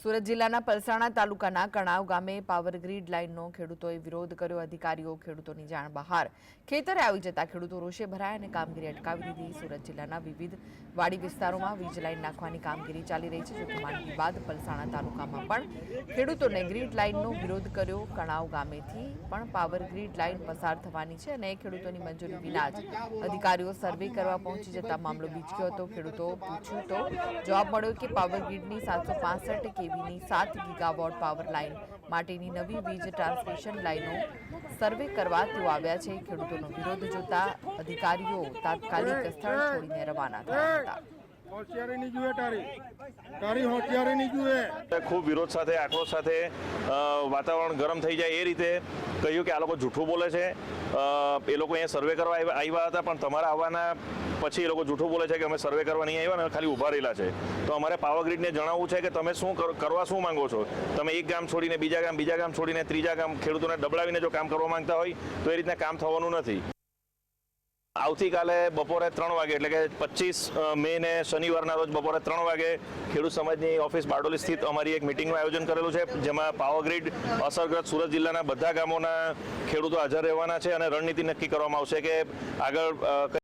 સુરત જિલ્લાના પલસાણા તાલુકાના કણાવ ગામે પાવર ગ્રીડ લાઇનનો ખેડૂતોએ વિરોધ કર્યો. અધિકારીઓ ખેડૂતોની જાણ બહાર. ખેતરે આવી જતા ખેડૂતો રોષે ભરાયા અને કામગીરી અટકાવી દીધી. સુરત જિલ્લાના વિવિધ વાડી વિસ્તારોમાં વીજ લાઇન નાખવાની કામગીરી ચાલી રહી છે. જોકે માંડવી બાદ પલસાણા તાલુકામાં પણ ખેડૂતોને ગ્રીડ લાઇનનો વિરોધ કર્યો. કણાવ ગામેથી પણ પાવર ગ્રીડ લાઇન પસાર થવાની છે અને ખેડૂતોની મંજૂરી વિના જ અધિકારીઓ સર્વે કરવા પહોંચી જતા મામલો બીચક્યો હતો. ખેડૂતો પૂછ્યું તો જવાબ મળ્યો કે પાવર ગ્રીડની સાતસો પાસઠ કેવીની સાત ગીગાવોટ પાવર લાઇન માટેની નવી વીજ ટ્રાન્સમિશન લાઇનો સર્વે કરવા તેઓ આવ્યા છે. ખેડૂતોનો વિરોધ જોતા અધિકારીઓ તાત્કાલિક સ્થળ છોડીને રવાના થયા હતા. ખૂબ વિરોધ સાથે, આક્રોશ સાથે વાતાવરણ ગરમ થઈ જાય એ રીતે કહ્યું કે આ લોકો જૂઠું બોલે છે. એ લોકો અહીંયા સર્વે કરવા આવ્યા હતા, પણ તમારા આવવાના પછી એ લોકો જૂઠું બોલે છે કે અમે સર્વે કરવા નહીં આવ્યા ને ખાલી ઊભા રહેલા છે. તો અમારે પાવર ગ્રીડને જણાવવું છે કે તમે શું કરવા શું માંગો છો? તમે એક ગામ છોડીને બીજા ગામ બીજા ગામ છોડીને ત્રીજા ગામ ખેડૂતોને ડબડાવીને જો કામ કરવા માંગતા હોય, તો એ રીતના કામ થવાનું નથી. આવતીકાલે બપોરે ત્રણ વાગે, એટલે કે પચીસ મે ને શનિવારના રોજ બપોરે ત્રણ વાગે ખેડૂત સમાજની ઓફિસ બારડોલી સ્થિત અમારી એક મિટિંગનું આયોજન કરેલું છે, જેમાં પાવર ગ્રીડ, અસરગ્રસ્ત સુરત જિલ્લાના બધા ગામોના ખેડૂતો હાજર રહેવાના છે અને રણનીતિ નક્કી કરવામાં આવશે કે આગળ